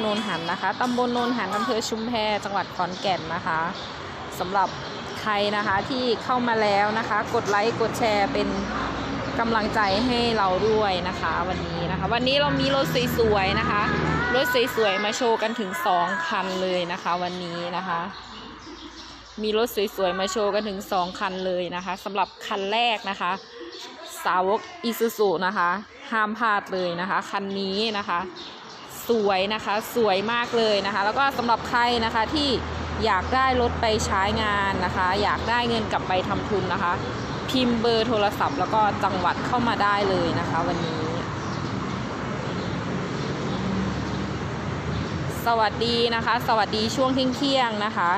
โนนหันนะคะตำบลโนนหันอำเภอชุมแพจังหวัดขอนแก่นนะคะสำหรับใครนะคะที่เข้ามาแล้วนะคะ กดไลค์กดแชร์เป็นกำลังใจให้เราด้วยนะคะ วันนี้นะคะ วันนี้เรามีรถสวยๆนะคะ รถสวยๆมาโชว์กันถึง2คันเลยนะคะ วันนี้นะคะ มีรถสวยๆมาโชว์กันถึง2คันเลยนะคะสำหรับคันแรกนะคะ สาวกอิซูซุนะคะ ห้ามพลาดเลยนะคะ คันนี้นะคะ สวยนะคะสวยมากเลยนะคะ แล้วก็สำหรับใครนะคะที่อยากได้รถไปใช้งานนะคะ อยากได้เงินกลับไปทำทุนนะคะ พิมพ์เบอร์โทรศัพท์ แล้วก็จังหวัดเข้ามาได้เลยนะคะ วันนี้ สวัสดีนะคะ สวัสดีช่วงเที่ยงนะคะ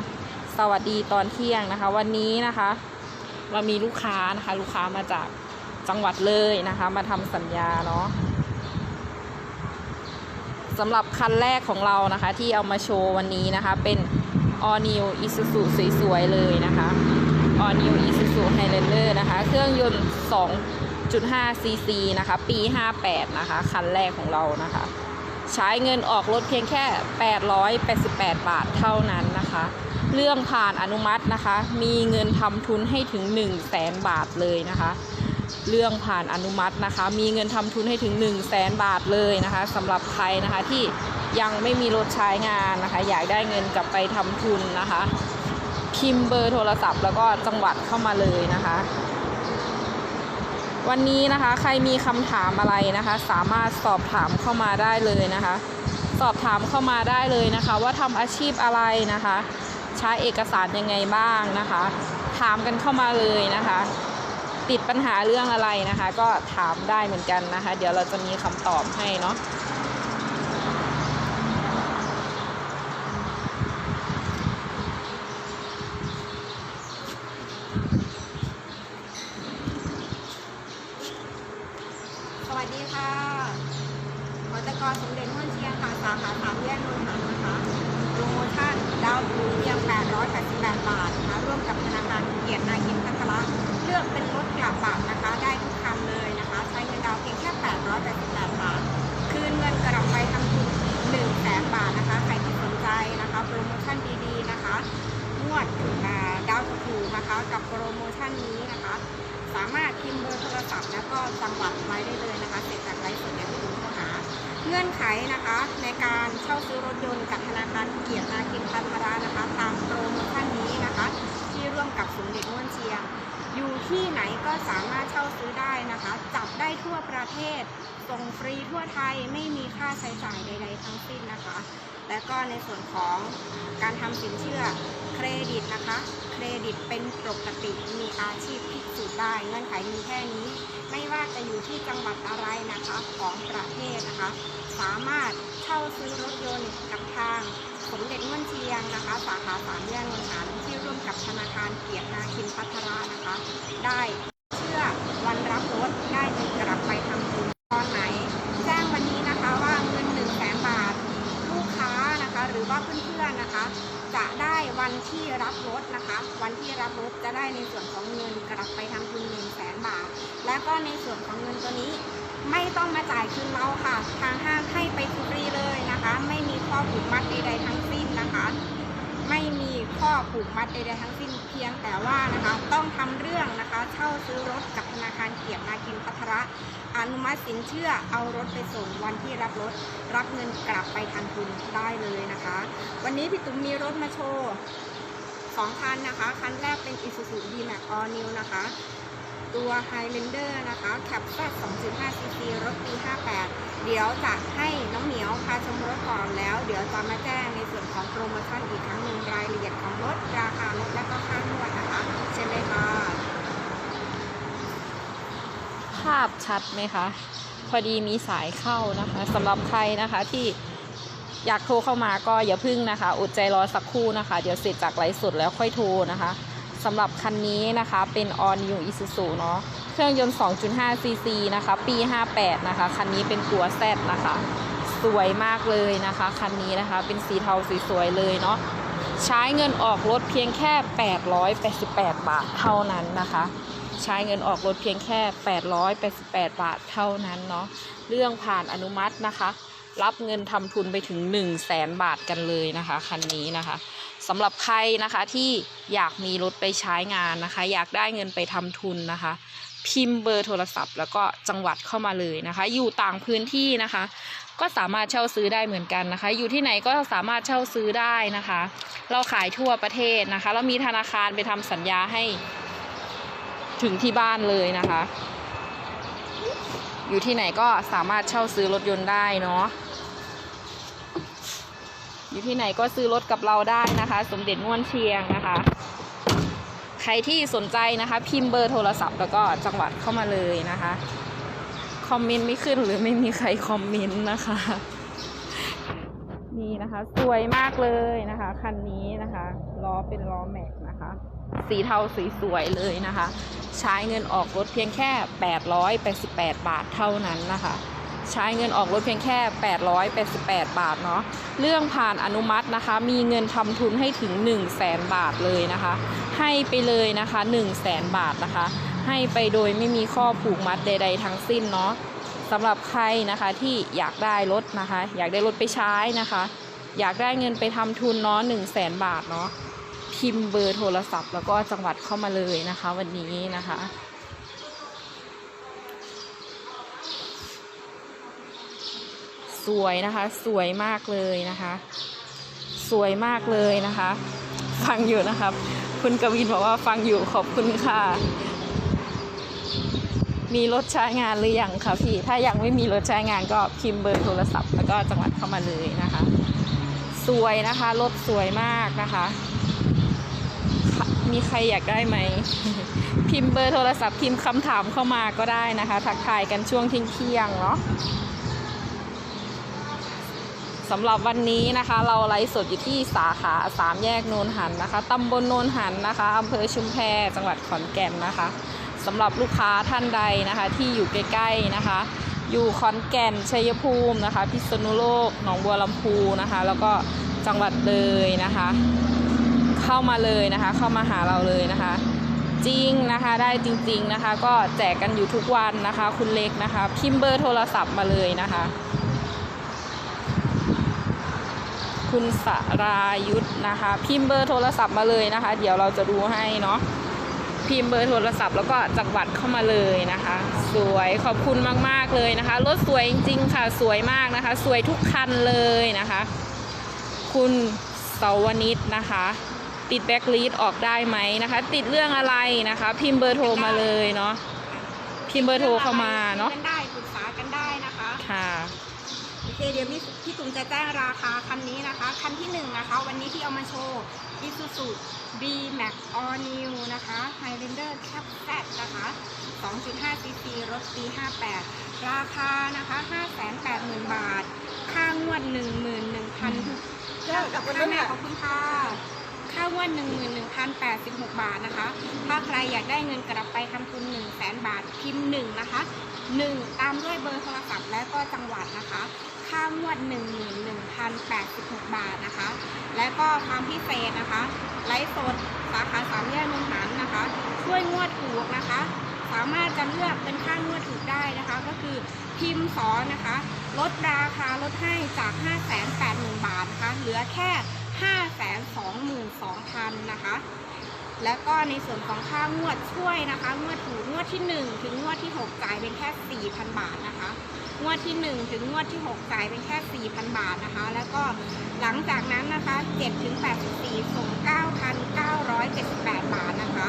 สวัสดีตอนเที่ยงนะคะ วันนี้นะคะ เรามีลูกค้านะคะ ลูกค้ามาจากจังหวัดเลยนะคะ มาทำสัญญาเนาะ สำหรับคันแรกของเรานะคะ ที่เอามาโชว์วันนี้นะคะ เป็น All New Isuzu สวยๆเลยนะคะ All New Isuzu Highlander นะคะ เครื่องยนต์ 2.5 cc นะคะ ปี 58 นะคะ คันแรกของเรานะคะ ใช้เงินออกรถเพียงแค่ 888 บาทเท่านั้นนะคะ เรื่องผ่านอนุมัตินะคะ มีเงินทำทุนให้ถึง 1 0 0 0 0แสนบาทเลยนะคะ เรื่องผ่านอนุมัตินะคะ มีเงินทำทุนให้ถึง 1 0 0 0 0แสนบาทเลยนะคะสำหรับใครนะคะที่ยังไม่มีรถใช้งานนะคะ อยากได้เงินกลับไปทำทุนนะคะ พิมพ์เบอร์โทรศัพท์ แล้วก็จังหวัดเข้ามาเลยนะคะวันนี้นะคะใครมีคำถามอะไรนะคะ สามารถสอบถามเข้ามาได้เลยนะคะ สอบถามเข้ามาได้เลยนะคะ ว่าทำอาชีพอะไรนะคะ ใช้เอกสารยังไงบ้างนะคะ ถามกันเข้ามาเลยนะคะ ติดปัญหาเรื่องอะไรนะคะ ก็ถามได้เหมือนกันนะคะ เดี๋ยวเราจะมีคำตอบให้เนาะ สวัสดีค่ะหอตกรสมเด็จม่วนเชียงค่ะ สาขาสามแยกนนทหันนะคะ โปรโมชั่นดาวน์ถูเพียง 888 บาทนะคะร่วมกับธนาคารเกียรตินาคินพัทละเลือกเป็นรถกระบะนะคะ ได้ทุกคันเลยนะคะ ใช้เงินดาวน์เพียงแค่ 888 บาท คืนเงินกลับไปทำทุน1แสนบาทนะคะ ใครที่สนใจนะคะ โปรโมชั่นดีๆนะคะ งวดอ่าดาวถูกๆนะคะ กับโปรโมชั่นนี้นะคะ สามารถพิมพ์เบอร์โทรศัพท์แล้วก็จังหวัดไว้ได้เลยนะคะ เสร็จจากไลฟ์สดเนี่ยคุณโทรหา เงื่อนไขนะคะ ในการเช่าซื้อรถยนต์กับธนาคารเกียรตินาคินพันธรานะคะ ตามโปรโมชั่นนี้นะคะ ที่ร่วมกับสมเด็จม่วนเชียง อยู่ที่ไหนก็สามารถเช่าซื้อได้นะคะ จับได้ทั่วประเทศส่งฟรีทั่วไทยไม่มีค่าใช้จ่ายใด ๆ ทั้งสิ้นนะคะ และก็ในส่วนของการทำสินเชื่อเครดิตนะคะ เครดิตเป็นปกติมีอาชีพพิสูจน์ได้ เงื่อนไขมีแค่นี้ ไม่ว่าจะอยู่ที่จังหวัดอะไรนะคะของประเทศนะคะ สามารถเช่าซื้อรถยนต์กับทางสมเด็จม่วนเชียงนะคะ สาขาสามแยกนนทหันที่ร่วมกับธนาคารเกียรตินาคินพัทรานะคะ ได้เชื่อวันรับรถได้เงินกลับไปทำทุนตอนไหน แจ้งวันนี้นะคะว่าเงิน1นึ่งแสนบาท ลูกค้านะคะ หรือว่าเพื่อนๆนะคะ จะได้วันที่รับรถนะคะ วันที่รับรถจะได้ในส่วนของเงินกลับไปทำทุน1นึ่งแสนบาท และก็ในส่วนของเงินตัวนี้ ไม่ต้องมาจ่ายคืนเราค่ะ ทางห้างให้ไปฟรีเลยนะคะ ไม่มีข้อผูกมัดใดๆทั้งสิ้นนะคะ ไม่มีข้อผูกมัดใดๆทั้งสิ้นเพียงแต่ว่านะคะ ต้องทำเรื่องนะคะเช่าซื้อรถกับธนาคารเกียรตินาคินพัทระอนุมัติสินเชื่อเอารถไปส่งวันที่รับรถ รับเงินกลับไปทันทุนได้เลยนะคะ วันนี้พี่ตุ้มมีรถมาโชว์สองคันนะคะ คันแรกเป็น Isuzu D-Max All New นะคะ ตัว Highlander นะคะแคปซั2.5 cc รถปี 58 เดี๋ยวจะให้น้องเหมียวพาชมรถก่อนแล้ว เดี๋ยวจะมาแจ้งในส่วนของโปรโมชั่นอีกครั้งหนึ่งรายละเอียดของรถราคารถและก็ค่านวดนะคะเชิญเลยค่ะ ภาพชัดไหมคะ พอดีมีสายเข้านะคะสำหรับใครนะคะที่อยากโทรเข้ามาก็อย่าพึ่งนะคะ อดใจรอสักครู่นะคะ เดี๋ยวเสร็จจากไลฟ์สดแล้วค่อยโทรนะคะ สำหรับคันนี้นะคะเป็น All New Isuzu เนาะเครื่องยนต์ 2.5 cc นะคะ ปี 58 นะคะ คันนี้เป็นตัว Z นะคะ สวยมากเลยนะคะ คันนี้นะคะเป็นสีเทาสวยๆเลยเนาะใช้เงินออกรถเพียงแค่ 888 บาทเท่านั้นนะคะ ใช้เงินออกรถเพียงแค่ 888 บาทเท่านั้นเนาะเรื่องผ่านอนุมัตินะคะ รับเงินทำทุนไปถึง 1 0 0 0 0แสนบาทกันเลยนะคะ คันนี้นะคะ สำหรับใครนะคะที่อยากมีรถไปใช้งานนะคะ อยากได้เงินไปทำทุนนะคะ พิมพ์เบอร์โทรศัพท์ แล้วก็จังหวัดเข้ามาเลยนะคะ อยู่ต่างพื้นที่นะคะ ก็สามารถเช่าซื้อได้เหมือนกันนะคะ อยู่ที่ไหนก็สามารถเช่าซื้อได้นะคะ เราขายทั่วประเทศนะคะ เรามีธนาคารไปทำสัญญาให้ถึงที่บ้านเลยนะคะ อยู่ที่ไหนก็สามารถเช่าซื้อรถยนต์ได้เนาะ อยู่ที่ไหนก็ซื้อรถกับเราได้นะคะ สมเด็จง่วนเชียงนะคะ ใครที่สนใจนะคะ พิมพ์เบอร์โทรศัพท์แล้วก็จังหวัดเข้ามาเลยนะคะ คอมเมนต์ไม่ขึ้นหรือไม่มีใครคอมเมนต์นะคะ นี่นะคะ สวยมากเลยนะคะคันนี้นะคะล้อเป็นล้อแม็กนะคะ สีเทาสีสวยเลยนะคะ ใช้เงินออกรถเพียงแค่ 888 บาทเท่านั้นนะคะ ใช้เงินออกรถเพียงแค่ 888 บาทเนาะ เรื่องผ่านอนุมัตินะคะ มีเงินทำทุนให้ถึง 1 0 0 0 0แสนบาทเลยนะคะ ให้ไปเลยนะคะ 1 0 0 0 0แสนบาทนะคะ ให้ไปโดยไม่มีข้อผูกมัดใด ๆ ทั้งสิ้นเนาะสำหรับใครนะคะที่อยากได้รถนะคะ อยากได้รถไปใช้นะคะ อยากได้เงินไปทำทุนเนาะ1 0 0 0 0แสนบาทเนาะ พิมพ์เบอร์โทรศัพท์ แล้วก็จังหวัดเข้ามาเลยนะคะ วันนี้นะคะ สวยนะคะ สวยมากเลยนะคะ สวยมากเลยนะคะ ฟังอยู่นะครับ คุณกวินบอกว่าฟังอยู่ขอบคุณค่ะ มีรถใช้งานหรือยังคะพี่ ถ้ายังไม่มีรถใช้งานก็พิมพ์เบอร์โทรศัพท์แล้วก็จังหวัดเข้ามาเลยนะคะ สวยนะคะรถสวยมากนะคะมีใครอยากได้ไหม พิมพ์เบอร์โทรศัพท์พิมพ์คำถามเข้ามาก็ได้นะคะ ทักทายกันช่วงเที่ยงเนาะ สำหรับวันนี้นะคะ เราไลฟ์สดอยู่ที่สาขาสามแยกโนนหันนะคะตำบลโนนหันนะคะอำเภอชุมแพจังหวัดขอนแก่นนะคะสำหรับลูกค้าท่านใดนะคะที่อยู่ใกล้ๆนะคะ อยู่ขอนแก่นชัยภูมินะคะ พิษณุโลกหนองบัวลำพูนะคะ แล้วก็จังหวัดเลยนะคะ เข้ามาเลยนะคะ เข้ามาหาเราเลยนะคะ จริงนะคะได้จริง ๆนะคะ ก็แจกกันอยู่ทุกวันนะคะ คุณเล็กนะคะ พิมพ์เบอร์โทรศัพท์มาเลยนะคะ คุณสรายุทธนะคะ พิมพ์เบอร์โทรศัพท์มาเลยนะคะ เดี๋ยวเราจะดูให้เนาะพิมพ์เบอร์โทรศัพท์แล้วก็จังหวัดเข้ามาเลยนะคะ สวยขอบคุณมากๆเลยนะคะรถสวยจริงๆค่ะ สวยมากนะคะ สวยทุกคันเลยนะคะ คุณเสาวนิตนะคะ ติดแบ็กลีดออกได้ไหมนะคะ ติดเรื่องอะไรนะคะ พิมพ์เบอร์โทรมาเลยเนาะพิมพ์เบอร์โทรเข้ามาเนาะคุยกันได้ปรึกษากันได้นะคะค่ะโอ เคเดี๋ยวพี่พี่ตุ่มจะแจ้งราคาคันนี้นะคะ คันที่หนึ่งนะคะ วันนี้ที่เอามาโชว์ Isuzu B Max All New นะคะ Highlander Cap Z นะคะ 2.5 cc รถปี 58 ราคานะคะ 580,000 บาท ค่างวด 11,000ค่ากับคุณแม่ขอบคุณค่ะค่างวด11,086 บาทนะคะ ถ้าใครอยากได้เงินกลับไปทำทุน1 0 0 0 0แบาทพิมพ์1นะคะ 1 ตามด้วยเบอร์โทรศัพท์และก็จังหวัดนะคะ ค่างวด 11,086 บาทนะคะ และก็ความพิเศษนะคะ ไลฟ์สดสาขาสามแยกนนทหันนะคะ ช่วยงวดถูกนะคะ สามารถจะเลือกเป็นค่างวดถูกได้นะคะ ก็คือพิมพ์สอนนะคะ ลดราคาลดให้จาก 580,000 บาทนะคะ เหลือแค่ 522,000 นะคะแล้วก็ในส่วนของค่างวดช่วยนะคะ งวดถูกงวดที่ 1 ถึงงวดที่ 6 จ่ายเป็นแค่ 4,000 บาทนะคะ งวดที่ 1 ถึงงวดที่ 6 จ่ายเป็นแค่ 4,000 บาทนะคะ แล้วก็หลังจากนั้นนะคะ7ถึง84ส่ง9,978 บาทนะคะ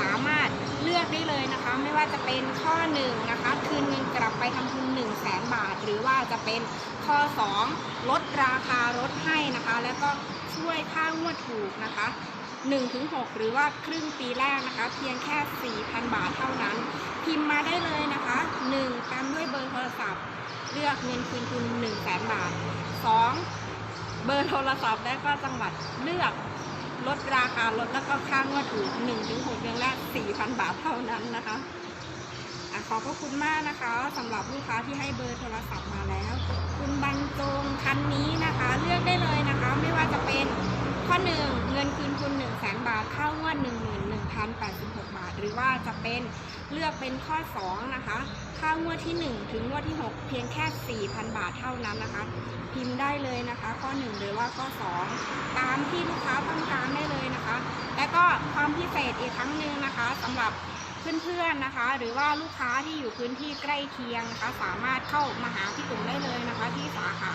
สามารถเลือกได้เลยนะคะ ไม่ว่าจะเป็นข้อ 1 นะคะ คืนเงินกลับไปทำทุน 1 0 0 0 0แบาท หรือว่าจะเป็นข้อ 2 ลดราคารถให้นะคะ แล้วก็ช่วยค่างวดถูกนะคะ 1-6 หรือว่าครึ่งปีแรกนะคะ เพียงแค่ 4,000 บาทเท่านั้น พิมพ์มาได้เลยนะคะ 1. ตามด้วยเบอร์โทรศัพท์ เลือกเงินคืนทุน1 0 0 0 0แบาท 2. เบอร์โทรศัพท์และก็จังหวัดเลือกลดราคาลดแล้วก็ค่างวดถูก1-6เดือนแรก 4,000 บาทเท่านั้นนะคะอะขอบพระคุณมากนะคะสำหรับลูกค้าที่ให้เบอร์โทรศัพท์มาแล้ว คุณบรรจงคันนี้นะคะ เลือกได้เลยนะคะ ไม่ว่าจะเป็น ข้อ 1 เงินคืนทุน1 0 0 0 0แบาทเข้างวด 11,086 บาท หรือว่าจะเป็นเลือกเป็นข้อ 2 นะคะค่างวดที่ 1 ถึงงวดที่ 6 เพียงแค่ 4,000 บาทเท่านั้นนะคะ พิมพ์ได้เลยนะคะ ข้อ 1 หรือว่าข้อ 2 ตามที่ลูกค้าต้องการได้เลยนะคะ และก็ความพิเศษอีกครั้งหนึ่งนะคะสำหรับเพื่อนๆนะคะ หรือว่าลูกค้าที่อยู่พื้นที่ใกล้เคียงนะคะ สามารถเข้ามาหาพี่ตุ๋มได้เลยนะคะ ที่สาขา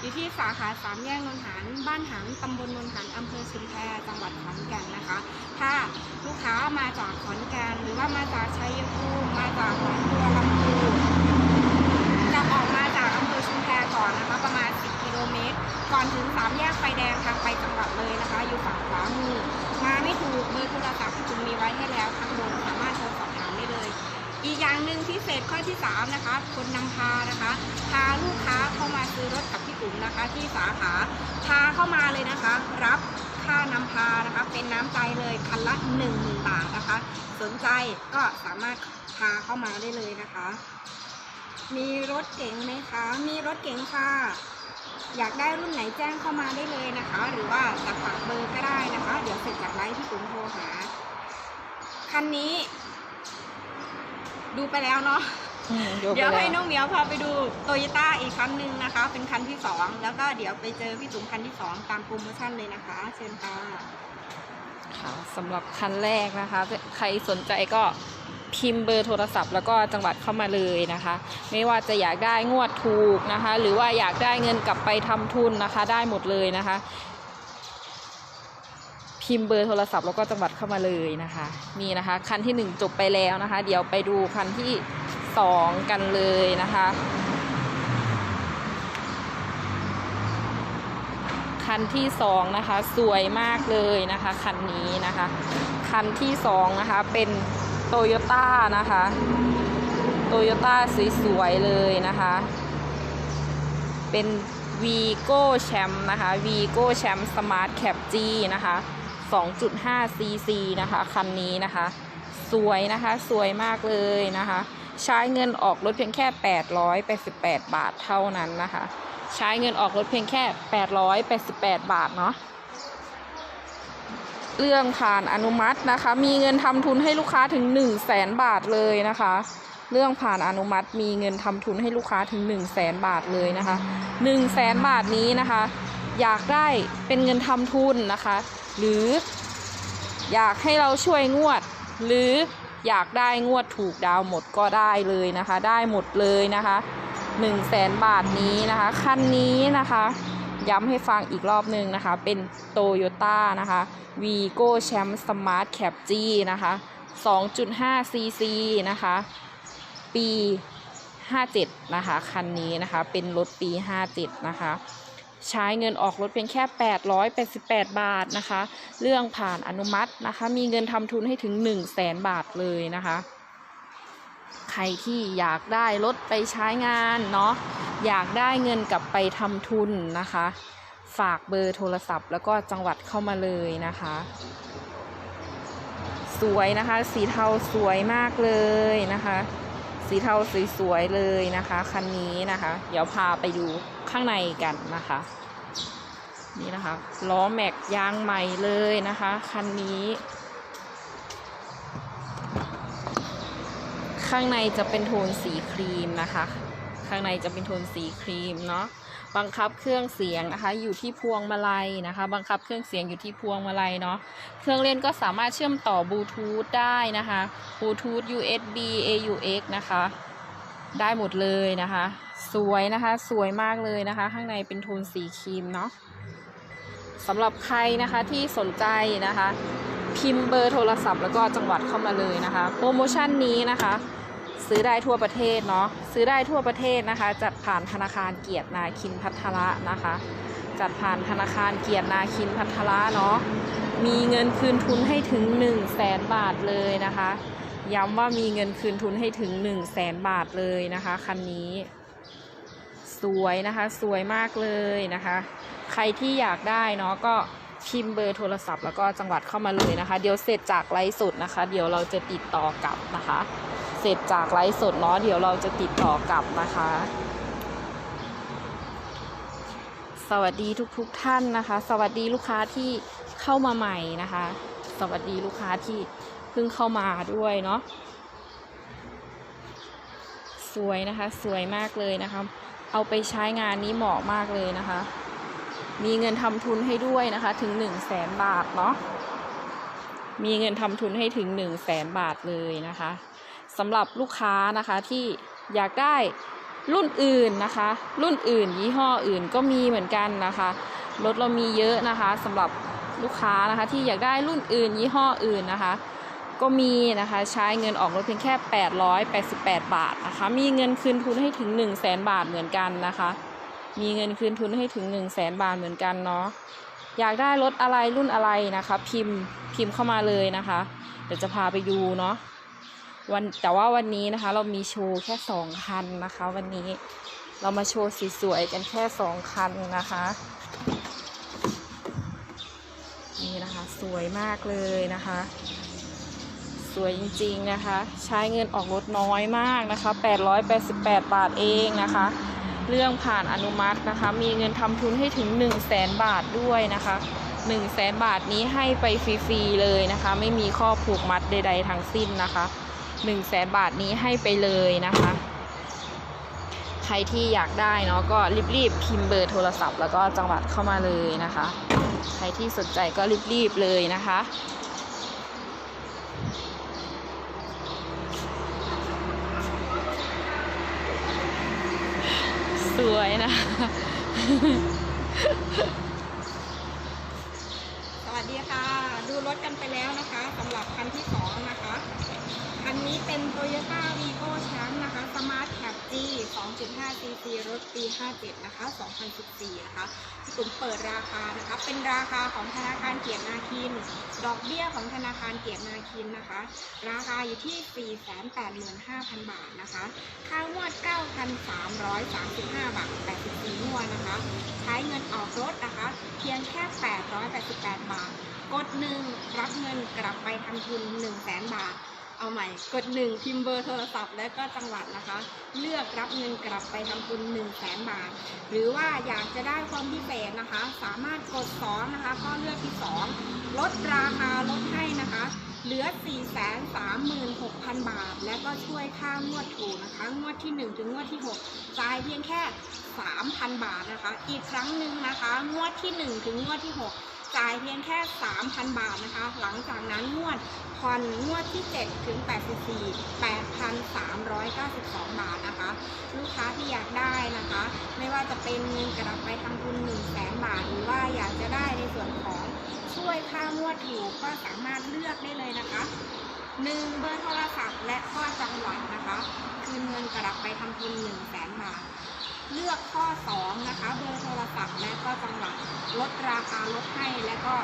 อยู่ที่สาขาสามแยกนนทานบ้านหันตำบลนนทานอำเภอชุมแพจังหวัดขอนแก่นนะคะ ถ้าลูกค้ามาจากขอนแก่นหรือว่ามาจากชัยภูมิมาจากหนองบัวลำพูจะออกมาจากอำเภอชุมแพก่อนนะคะ ประมาณ 10 กิโลเมตร ก่อนถึงสามแยกไฟแดงทางไปจังหวัดเลยนะคะ อยู่ฝั่งขวามือ มาไม่ถูกเบอร์โทรศัพท์ที่คุณมีไว้ให้แล้วข้างบนสามารถโทร อีกอย่างหนึ่งพิเศษข้อที่ 3 นะคะ คนนำพานะคะ พาลูกค้าเข้ามาซื้อรถกับพี่ตุ๋มนะคะ ที่สาขาพาเข้ามาเลยนะคะ รับค่านำพานะคะ เป็นน้ำใจเลยคันละ1 0,000บาทนะคะ สนใจก็สามารถพาเข้ามาได้เลยนะคะ มีรถเก๋งไหมคะ มีรถเก๋งค่ะอยากได้รุ่นไหนแจ้งเข้ามาได้เลยนะคะ หรือว่าจะฝากเบอร์ก็ได้นะคะ เดี๋ยวเสร็จจากไลฟ์พี่ตุ๋มโทรหาคันนี้ ดูไปแล้วเนาะอืมดูไปเดี๋ยวให้แล้วน้องเหมียวพาไปดูโตโยต้าอีกคันหนึ่งนะคะ เป็นคันที่สองแล้วก็เดี๋ยวไปเจอพี่ตุ๋มคันที่สองตามโปรโมชั่นเลยนะคะ เชิญค่ะค่ะสำหรับคันแรกนะคะ ใครสนใจก็พิมพ์เบอร์โทรศัพท์แล้วก็จังหวัดเข้ามาเลยนะคะ ไม่ว่าจะอยากได้งวดถูกนะคะ หรือว่าอยากได้เงินกลับไปทำทุนนะคะ ได้หมดเลยนะคะ พิมพ์เบอร์โทรศัพท์แล้วก็จังหวัดเข้ามาเลยนะคะนี่นะคะ คันที่หนึ่งจบไปแล้วนะคะ เดี๋ยวไปดูคันที่สองกันเลยนะคะ คันที่สองนะคะ สวยมากเลยนะคะคันนี้นะคะ คันที่สองนะคะ เป็นโตโยต้านะคะโตโยต้าสวยๆเลยนะคะ เป็น Vigo Champ นะคะ Vigo Champ Smart Cap G นะคะ 2.5 cc นะคะคันนี้นะคะ สวยนะคะสวยมากเลยนะคะ ใช้เงินออกรถเพียงแค่ 888 บาทเท่านั้นนะคะ ใช้เงินออกรถเพียงแค่ 888 บาทเนาะเรื่องผ่านอนุมัตินะคะ มีเงินทำทุนให้ลูกค้าถึง 1 0 0 0 0แสนบาทเลยนะคะ เรื่องผ่านอนุมัติมีเงินทำทุนให้ลูกค้าถึง 1 0 0 0 0แสนบาทเลยนะคะ 1 0 0 0 0แสนบาทนี้นะคะ อยากได้เป็นเงินทำทุนนะคะ หรืออยากให้เราช่วยงวด หรืออยากได้งวดถูกดาวหมดก็ได้เลยนะคะ ได้หมดเลยนะคะ1 0 0 0 0แสนบาทนี้นะคะ คันนี้นะคะ ย้ำให้ฟังอีกรอบหนึ่งนะคะ เป็น Toyota นะคะ Vigo Champ Smart Cap G นะคะ2.5 cc นะคะ ปี 57 นะคะ คันนี้นะคะ เป็นรถปี 57 นะคะ ใช้เงินออกรถเพียงแค่ 888 บาทนะคะ เรื่องผ่านอนุมัตินะคะ มีเงินทำทุนให้ถึง 1 0 0 0 0แสนบาทเลยนะคะ ใครที่อยากได้รถไปใช้งานเนาะ อยากได้เงินกลับไปทำทุนนะคะ ฝากเบอร์โทรศัพท์ แล้วก็จังหวัดเข้ามาเลยนะคะ สวยนะคะ สีเทาสวยมากเลยนะคะ สีเทาสวยๆเลยนะคะ คันนี้นะคะ เดี๋ยวพาไปดู ข้างในกันนะคะ นี่นะคะล้อแม็กยางใหม่เลยนะคะ คันนี้ ข้างในจะเป็นโทนสีครีมนะคะ ข้างในจะเป็นโทนสีครีมเนาะบังคับเครื่องเสียงนะคะอยู่ที่พวงมาลัยนะคะ บังคับเครื่องเสียงอยู่ที่พวงมาลัยเนาะเครื่องเล่นก็สามารถเชื่อมต่อบลูทูธได้นะคะบลูทูธ USB AUX นะคะ ได้หมดเลยนะคะ สวยนะคะ สวยมากเลยนะคะ ข้างในเป็นโทนสีครีมเนาะสำหรับใครนะคะที่สนใจนะคะ พิมพ์เบอร์โทรศัพท์แล้วก็จังหวัดเข้ามาเลยนะคะ โปรโมชั่นนี้นะคะ ซื้อได้ทั่วประเทศเนาะซื้อได้ทั่วประเทศนะคะ จัดผ่านธนาคารเกียรตินาคินพัทระนะคะ จัดผ่านธนาคารเกียรตินาคินพัทระเนาะมีเงินคืนทุนให้ถึง1 0 0 0 0แสนบาทเลยนะคะ ย้ำว่ามีเงินคืนทุนให้ถึง1 0 0 0 0แสนบาทเลยนะคะคันนี้ สวยนะคะ สวยมากเลยนะคะ ใครที่อยากได้เนาะก็พิมพ์เบอร์โทรศัพท์แล้วก็จังหวัดเข้ามาเลยนะคะ เดี๋ยวเสร็จจากไลฟ์สดนะคะ เดี๋ยวเราจะติดต่อกลับนะคะ เสร็จจากไลฟ์สดเนาะเดี๋ยวเราจะติดต่อกลับนะคะ สวัสดีทุกๆทท่านนะคะ สวัสดีลูกค้าที่เข้ามาใหม่นะคะ สวัสดีลูกค้าที่เพิ่งเข้ามาด้วยเนาะสวยนะคะ สวยมากเลยนะคะ เอาไปใช้งานนี้เหมาะมากเลยนะคะ มีเงินทำทุนให้ด้วยนะคะถึง1 0 0 0 0แสนบาทเนาะมีเงินทำทุนให้ถึง1 0 0 0 0แสนบาทเลยนะคะสำหรับลูกค้านะคะที่อยากได้รุ่นอื่นนะคะ รุ่นอื่น ยี่ห้ออื่นก็มีเหมือนกันนะคะรถเรามีเยอะนะคะสำหรับลูกค้านะคะที่อยากได้รุ่นอื่นยี่ห้ออื่นนะคะ ก็มีนะคะใช้เงินออกรถเพียงแค่ 888 บาทนะคะ มีเงินคืนทุนให้ถึง 1 0 0 0 0แสนบาทเหมือนกันนะคะ มีเงินคืนทุนให้ถึง 1 0 0 0 0แสนบาทเหมือนกันเนาะอยากได้รถอะไรรุ่นอะไรนะคะ พิมพ์พิมพ์เข้ามาเลยนะคะ เดี๋ยวจะพาไปดูเนาะวันแต่ว่าวันนี้นะคะ เรามีโชว์แค่สองคันนะคะ วันนี้เรามาโชว์สวยๆกันแค่สองคันนะคะนี่นะคะสวยมากเลยนะคะ วยจริงๆนะคะ ใช้เงินออกรถน้อยมากนะคะ 888 บาทเองนะคะ เรื่องผ่านอนุมัตินะคะ มีเงินทำทุนให้ถึง 1 0 0 0 0แบาทด้วยนะคะ 1 0 0 0 0แบาทนี้ให้ไปฟรีๆเลยนะคะ ไม่มีข้อผูกมัดใดๆทั้งสิ้นนะคะ 1 0 0 0 0แบาทนี้ให้ไปเลยนะคะ ใครที่อยากได้เนาะก็รีบๆพิมพ์เบอร์โทรศัพท์ แล้วก็จังหวัดเข้ามาเลยนะคะ ใครที่สนใจก็รีบๆเลยนะคะ สวยนะ สวัสดีค่ะ ดูรถกันไปแล้วนะคะสำหรับคันที่สองนะคะ คันนี้เป็น Toyota Vigo Champ นะคะ Smart Cab G 2.5 cc รถปี 57 นะคะ 2014 นะคะที่ผมเปิดราคานะคะ เป็นราคาของธนาคารเกียรตินาคิน ดอกเบี้ยของธนาคารเกียรตินาคินนะคะ ราคาอยู่ที่ 485,000 บาทนะคะ ค่างวด 9,335 บาท 84งวดนะคะ ใช้เงินออกรถนะคะ เพียงแค่ 888 บาท กดหนึ่งรับเงินกลับไปทำทุน 1 0 0 0 0 บาท เอาใหม่กดหนึ่งพิมพ์เบอร์โทรศัพท์และก็จังหวัดนะคะ เลือกรับเงินกลับไปทำทุน1 0 0 0 0แสนบาท หรือว่าอยากจะได้ความพิเศษนะคะ สามารถกด2นะคะก็เลือกที่ 2 ลดราคาลดให้นะคะ เหลือ 436,000 บาท แล้วก็ช่วยค่างวดถูกนะคะ งวดที่ 1 ถึงงวดที่ 6 จ่ายเพียงแค่ 3,000 บาทนะคะ อีกครั้งหนึ่งนะคะ งวดที่ 1 ถึงงวดที่ 6 จ่ายเพียงแค่ 3,000 บาทนะคะ หลังจากนั้นงวดผ่อนงวดที่ 7 ถึง 84 8,392 บาทนะคะ ลูกค้าที่อยากได้นะคะ ไม่ว่าจะเป็นเงินกระลับไปทำทุน1 0 0 0 0แสนบาท หรือว่าอยากจะได้ในส่วนของช่วยค่างวดถูกก็สามารถเลือกได้เลยนะคะหนึ่งเบอร์โทรศัพท์และข้อจังหวัดนะคะ คืนเงินกระลับไปทำทุน1 0 0 0 0แสนบาท ลือกข้อ 2 นะคะ เบอร์โทรศัพท์และก็จังหวัดลดราคาลดให้ และก็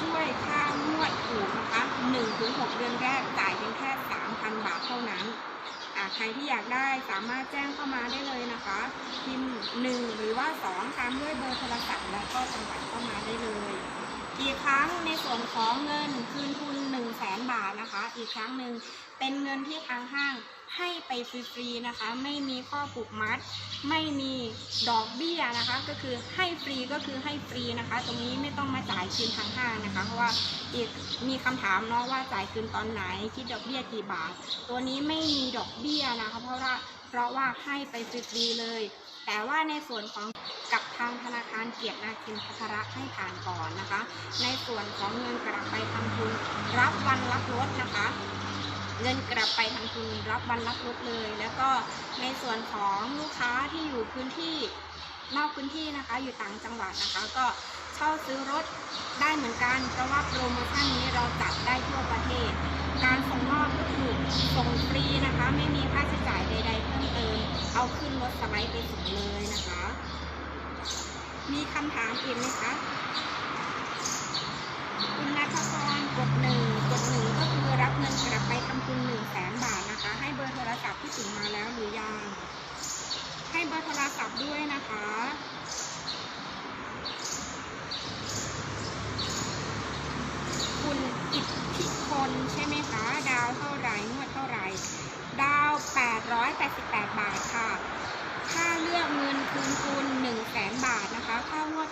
ช่วยค่างวดถูกนะคะ1-6 เดือนแรกจ่ายเพียงแค่ 3,000 บาทเท่านั้นใครที่อยากได้สามารถแจ้งเข้ามาได้เลยนะคะ พิมพ์1หรือว่า2ตามด้วยเบอร์โทรศัพท์และก็จังหวัดเข้ามาได้เลย อีกครั้งในส่วนของเงินคืนทุน1 0 0 0 0แสนบาทนะคะ อีกครั้งหนึ่งเป็นเงินที่ทางห้าง ให้ไปฟรีๆนะคะ ไม่มีข้อผูกมัด ไม่มีดอกเบี้ยนะคะ ก็คือให้ฟรีก็คือให้ฟรีนะคะ ตรงนี้ไม่ต้องมาจ่ายคืนทางห้างนะคะ เพราะว่าอีกมีคำถามเนาะว่าจ่ายคืนตอนไหนคิดดอกเบี้ยกี่บาท ตัวนี้ไม่มีดอกเบี้ยนะคะ เพราะว่าเพราะว่าให้ไปฟรีๆเลย แต่ว่าในส่วนของกับทางธนาคารเกียรตินาคินพัทระให้ผ่านก่อนนะคะ ในส่วนของเงินกลับไปทำทุนรับวันรับรถนะคะ เงินกลับไปทำทุนรับวันรับรถเลย แล้วก็ในส่วนของลูกค้าที่อยู่พื้นที่นอกพื้นที่นะคะ อยู่ต่างจังหวัดนะคะ ก็เช่าซื้อรถได้เหมือนกัน เพราะว่าโปรโมชั่นนี้เราจัดได้ทั่วประเทศ การส่งมอบก็คือส่งฟรีนะคะ ไม่มีค่าใช้จ่ายใด ๆ เพิ่มเติม เอาขึ้นรถสไลด์ไปส่งเลยนะคะ มีคำถามอีกไหมคะ คุณนัทพรกดหนึ่ง เงินกลับไปทำทุนหนึ่งแสนบาทนะคะ ให้เบอร์โทรศัพท์ที่ถึงมาแล้วหรือยัง ให้เบอร์โทรศัพท์ด้วยนะคะคุณอิทธิพลใช่ไหมคะ ดาวเท่าไหร่งวดเท่าไหร่ดาว 888 บาทค่ะ ค่าเลือกเงินคืนทุน1 0 0 0 0แบาทนะคะ ค่างวด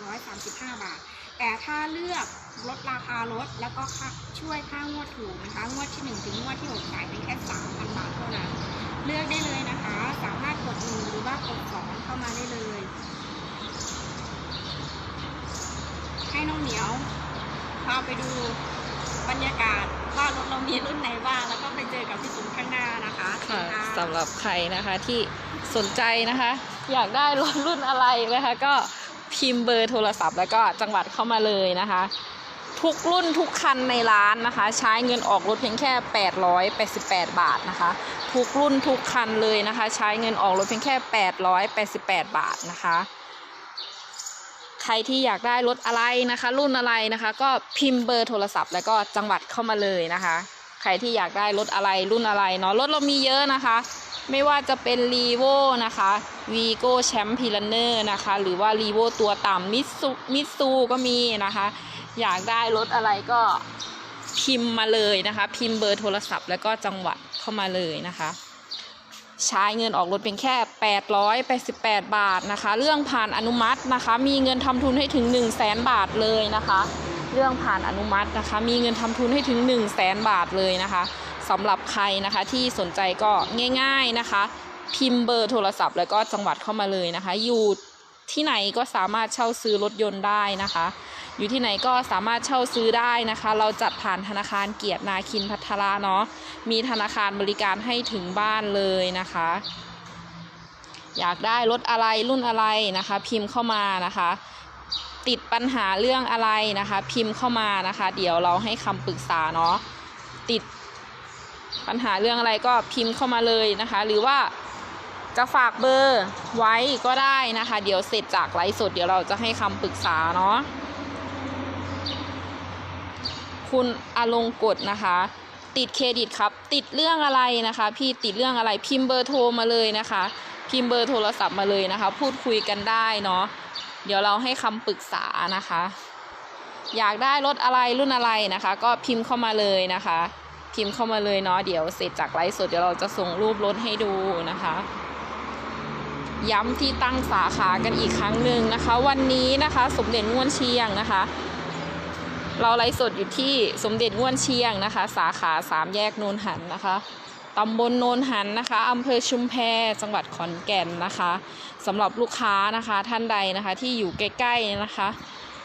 9,335 บาท แต่ถ้าเลือกลดราคารถแล้วก็ค่าช่วยค่างวดถูกนะคะงวดที่ 1 ถึงงวดที่ 6 จ่ายเพียงแค่ 3,000 บาทเท่านั้น เลือกได้เลยนะคะ สามารถกด1หรือว่ากด2เข้ามาได้เลย ให้น้องเหมียวพาไปดูบรรยากาศว่ารถเรามีรุ่นไหนบ้างแล้วก็ไปเจอกับพี่ตุ๋มข้างหน้านะคะค่ะเชิญสำหรับใครนะคะที่สนใจนะคะ อยากได้รถรุ่นอะไรนะคะก็ พิมพ์เบอร์โทรศัพท์ แล้วก็จังหวัดเข้ามาเลยนะคะ ทุกรุ่นทุกคันในร้านนะคะ ใช้เงินออกรถเพียงแค่ 888 บาทนะคะ ทุกรุ่นทุกคันเลยนะคะ ใช้เงินออกรถเพียงแค่ 888 บาทนะคะ ใครที่อยากได้รถอะไรนะคะ รุ่นอะไรนะคะ ก็พิมพ์เบอร์โทรศัพท์ แล้วก็จังหวัดเข้ามาเลยนะคะ ใครที่อยากได้รถอะไรรุ่นอะไรเนาะรถเรามีเยอะนะคะ ไม่ว่าจะเป็น r ีโวนะคะ v ีโก้แชมป์พีลันเนอร์นะคะ หรือว่า r ีโวตัวต่ำมิซูมิซูก็มีนะคะ อยากได้รถอะไรก็พิมพ์มาเลยนะคะ พิมพ์เบอร์โทรศัพท์ แล้วก็จังหวัดเข้ามาเลยนะคะ ใช้เงินออกรถเป็นแค่ 888 บาทนะคะ เรื่องผ่านอนุมัตินะคะ มีเงินทำทุนให้ถึง 1 0 0 0 0แบาทเลยนะคะ เรื่องผ่านอนุมัตินะคะ มีเงินทำทุนให้ถึง 1 0 0 0 0แบาทเลยนะคะ สำหรับใครนะคะที่สนใจก็ง่าย ๆนะคะ พิมพ์เบอร์โทรศัพท์ แล้วก็จังหวัดเข้ามาเลยนะคะ อยู่ที่ไหนก็สามารถเช่าซื้อรถยนต์ได้นะคะ อยู่ที่ไหนก็สามารถเช่าซื้อได้นะคะ เราจัดผ่านธนาคารเกียรตินาคินพัทราเนาะมีธนาคารบริการให้ถึงบ้านเลยนะคะ อยากได้รถอะไรรุ่นอะไรนะคะ พิมพ์เข้ามานะคะ ติดปัญหาเรื่องอะไรนะคะ พิมพ์เข้ามานะคะ เดี๋ยวเราให้คำปรึกษาเนาะติด ปัญหาเรื่องอะไรก็พิมพ์เข้ามาเลยนะคะ หรือว่าจะฝากเบอร์ไว้ก็ได้นะคะ เดี๋ยวเสร็จจากไลฟ์สดเดี๋ยวเราจะให้คำปรึกษาเนาะคุณอลงกฎนะคะ ติดเครดิตครับ ติดเรื่องอะไรนะคะ พี่ติดเรื่องอะไรพิมพ์เบอร์โทรมาเลยนะคะ พิมพ์เบอร์โทรศัพท์มาเลยนะคะ พูดคุยกันได้เนาะเดี๋ยวเราให้คำปรึกษานะคะ อยากได้รถอะไรรุ่นอะไรนะคะ ก็พิมพ์เข้ามาเลยนะคะ พิมพ์เข้ามาเลยเนาะเดี๋ยวเสร็จจากไลฟ์สดเดี๋ยวเราจะส่งรูปรถให้ดูนะคะ ย้ำที่ตั้งสาขากันอีกครั้งหนึ่งนะคะ วันนี้นะคะสมเด็จง่วนเชียงนะคะ เราไลฟ์สดอยู่ที่สมเด็จง่วนเชียงนะคะ สาขาสามแยกโนนหันนะคะตำบลโนนหันนะคะอำเภอชุมแพจังหวัดขอนแก่นนะคะสำหรับลูกค้านะคะท่านใดนะคะที่อยู่ใกล้ๆนะคะ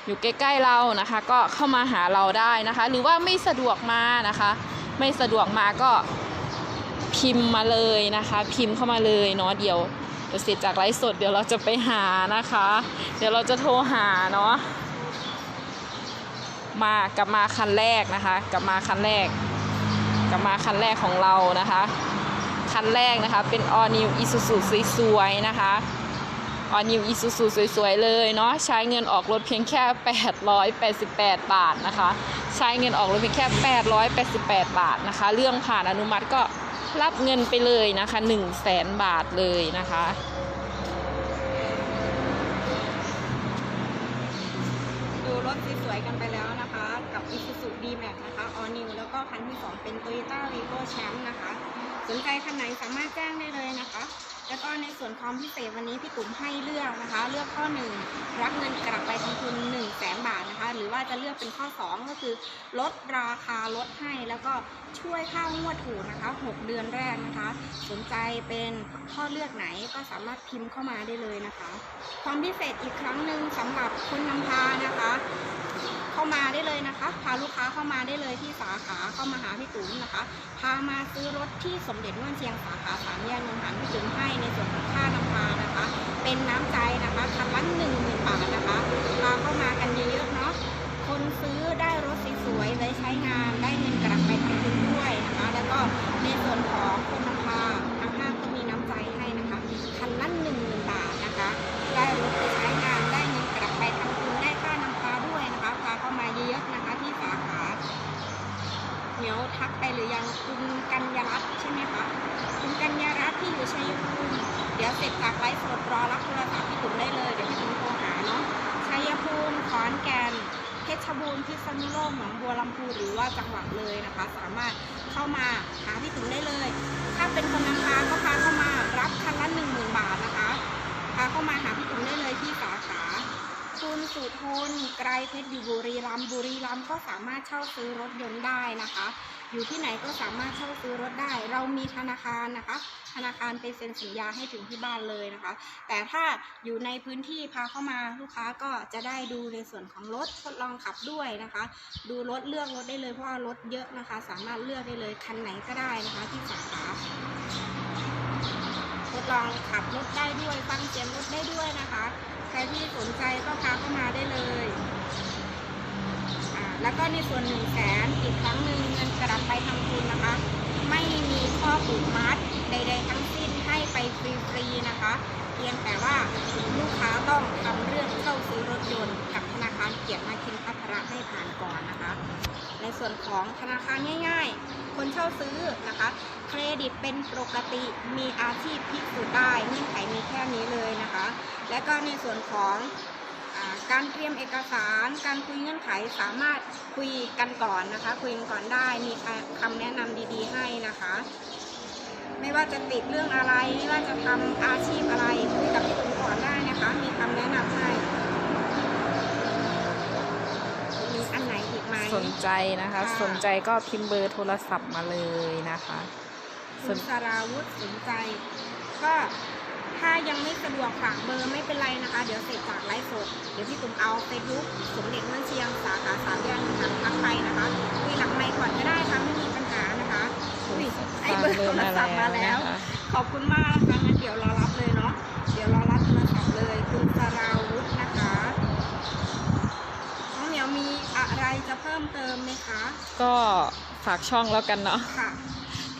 อยู่ใกล้ๆเรานะคะ ก็เข้ามาหาเราได้นะคะ หรือว่าไม่สะดวกมานะคะ ไม่สะดวกมาก็พิมพ์มาเลยนะคะ พิมพ์เข้ามาเลยเนาะเดี๋ยวเดี๋ยวเสร็จจากไลฟ์สดเดี๋ยวเราจะไปหานะคะ เดี๋ยวเราจะโทรหาเนาะมากลับมาคันแรกนะคะกลับมาคันแรกกลับมาคันแรกของเรานะคะ คันแรกนะคะเป็น all new isuzu สวยๆนะคะ all new isuzu สวยๆ เลยเนาะใช้เงินออกรถเพียงแค่ 888 บาทนะคะ ใช้เงินออกรถเพียงแค่ 888 บาทนะคะ เรื่องผ่านอนุมัติก็รับเงินไปเลยนะคะ1 0 0 0 0แสนบาทเลยนะคะดูรถสวยๆกันไปแล้วนะคะ กับ Isuzu D-Max นะคะ All New แล้วก็คันที่ 2 เป็น Toyota Vigo Champ นะคะ สนใจคันไหนสามารถแจ้งได้เลยนะคะ แล้วก็ในส่วนความพิเศษวันนี้พี่ตุ๋มให้เลือกนะคะ เลือกข้อ 1 รับเงินกลับไปทำทุน1 0 0 0 0แบาทนะคะ หรือว่าจะเลือกเป็นข้อ 2 ก็คือ ลดราคาลดให้แล้วก็ช่วยค่างวดถูกนะคะ 6 เดือนแรกนะคะ สนใจเป็นข้อเลือกไหนก็สามารถพิมพ์เข้ามาได้เลยนะคะ ความพิเศษอีกครั้งหนึ่งสำหรับคุณนำพานะคะ เข้ามาได้เลยนะคะ พาลูกค้าเข้ามาได้เลยที่สาขาเข้ามาหาพี่ตุ๋มนะคะ พามาซื้อรถที่สมเด็จนวนเชียงสาขาสามแยกนนทหันพี่ตุ๋มให้ในส่วนของค่านำพานะคะ เป็นน้ำใจนะคะคันละหนึ่งหมื่นบาทนะคะพาเข้ามากันเยอะๆเนาะคนซื้อได้รถสวยๆเลยใช้งานได้เงิน หรือว่าจังหวัดเลยนะคะ สามารถเข้ามาหาพี่ตุ๋มได้เลย ถ้าเป็นคนนำพาก็พาเข้ามารับคันละหนึ่งหมื่นบาทนะคะพาเข้ามาหาพี่ตุ๋มได้เลยที่สาขาคุณสุทนไกรเพชรอยู่บุรีรัมย์บุรีรัมย์ก็สามารถเช่าซื้อรถยนต์ได้นะคะ อยู่ที่ไหนก็สามารถเช่าซื้อรถได้ เรามีธนาคารนะคะ ธนาคารไปเซ็นสัญญาให้ถึงที่บ้านเลยนะคะ แต่ถ้าอยู่ในพื้นที่พาเข้ามาลูกค้าก็จะได้ดูในส่วนของรถทดลองขับด้วยนะคะ ดูรถเลือกรถได้เลยเพราะว่ารถเยอะนะคะ สามารถเลือกได้เลยคันไหนก็ได้นะคะที่สาขาทดลองขับรถได้ด้วยฟังเสียงรถได้ด้วยนะคะ ใครที่สนใจก็พาเข้ามาได้เลยแล้วก็ในส่วนหนึ่งแสนอีกครั้งหนึ่งเงินกลับไปทำทุนนะคะ ไม่มีข้อผูกมัดใด ๆ ทั้งสิ้นให้ไปฟรีๆนะคะ เพียงแต่ว่าลูกค้าต้องทำเรื่องเข้าซื้อรถยนต์กับธนาคารเกียรตินาคินพัทระให้ผ่านก่อนนะคะ ในส่วนของธนาคารง่าย ๆ คนเช่าซื้อนะคะ เครดิตเป็นปกติมีอาชีพพิสูจน์ได้เงื่อนไขมีแค่นี้เลยนะคะ และก็ในส่วนของ การเตรียมเอกสาร การคุยเงื่อนไขสามารถคุยกันก่อนนะคะ คุยกันก่อนได้มีคำแนะนำดีๆ ให้นะคะ ไม่ว่าจะติดเรื่องอะไร ไม่ว่าจะทำอาชีพอะไรคุยกับพี่ตุ๋มก่อนได้นะคะ มีคำแนะนำให้มีอันไหนอีกไหมสนใจนะคะค่ะสนใจก็พิมพ์เบอร์โทรศัพท์มาเลยนะคะสคุนณสราวุธสนใจก็ ถ้ายังไม่สะดวกฝากเบอร์ไม่เป็นไรนะคะ เดี๋ยวเสร็จจากไลฟ์สด เดี๋ยวพี่ตุ๋มเอาเฟซบุ๊กสมเด็จเมืองเชียงสาขาสามย่านทางทักไปนะคะคุยหลังไมค์ก่อนก็ได้ค่ะไม่มีปัญหานะคะอุ้ยให้ฟังเบอร์เบโทอร์รมาศัพท์มาแล้แล้ววนะคะขอบคุณมากนะคะงั้นเดี๋ยวรอรับเลยเนาะเดี๋ยวรอรับโทรศัพท์เลยคุณสราวุธนะคะน้องเหมียวมีอะไรจะเพิ่มเติมไหมคะ ก็ฝากช่องแล้วกันเนาะค่ะ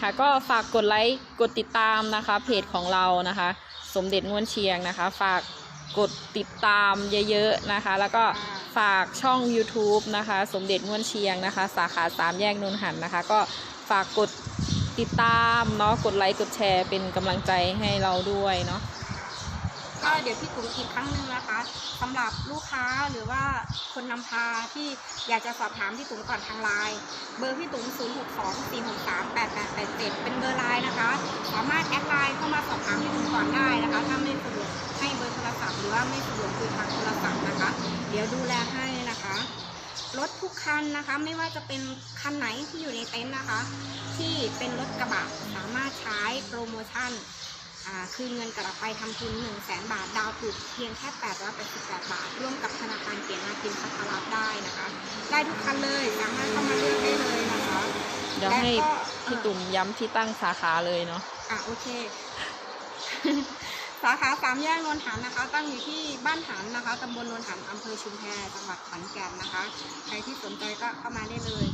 ค่ะก็ฝากกดไลค์กดติดตามนะคะ เพจของเรานะคะ สมเด็จนวลเชียงนะคะ ฝากกดติดตามเยอะๆนะคะ แล้วก็ฝากช่อง YouTube นะคะ สมเด็จนวลเชียงนะคะ สาขาสามแยกนนหันนะคะ ก็ฝากกดติดตามเนาะกดไลค์กดแชร์เป็นกำลังใจให้เราด้วยเนาะ ก็เดี๋ยวพี่ตุ๋มอีกครั้งหนึ่งนะคะสำหรับลูกค้าหรือว่าคนนำพาที่อยากจะสอบถามพี่ตุ๋มก่อนทางไลน์เบอร์พี่ตุ๋ม0 6 2 4 6 3 8 8 8 7 เป็นเบอร์ไลน์นะคะ สามารถแอดไลน์เข้ามาสอบถามพี่ตุ๋มก่อนได้นะคะ ถ้าไม่สะดวกให้เบอร์โทรศัพท์หรือว่าไม่สะดวกคุยทางโทรศัพท์นะคะ เดี๋ยวดูแลให้นะคะรถทุกคันนะคะ ไม่ว่าจะเป็นคันไหนที่อยู่ในเต็นท์นะคะ ที่เป็นรถกระบะสามารถใช้โปรโมชั่น คืนเงินกลับไปทำทุน 1 0 0 0 0แบาท ดาวถูกเพียงแค่888บาท ร่วมกับธนาคารเกียรตินาคินพัทรับได้นะคะ ได้ทุกคันเลยสามารถเข้ามาเลือกได้เลยนะคะเดี๋ยวให้และก็พี่ตุ่มย้ำที่ตั้งสาขาเลยเนาะอะโอเคสาขาสามแยกนนหันนะคะ ตั้งอยู่ที่บ้านหันนะคะตำบลนนหันอำเภอชุมแพจังหวัดขอนแก่นนะคะ ใครที่สนใจก็เข้ามาได้เลย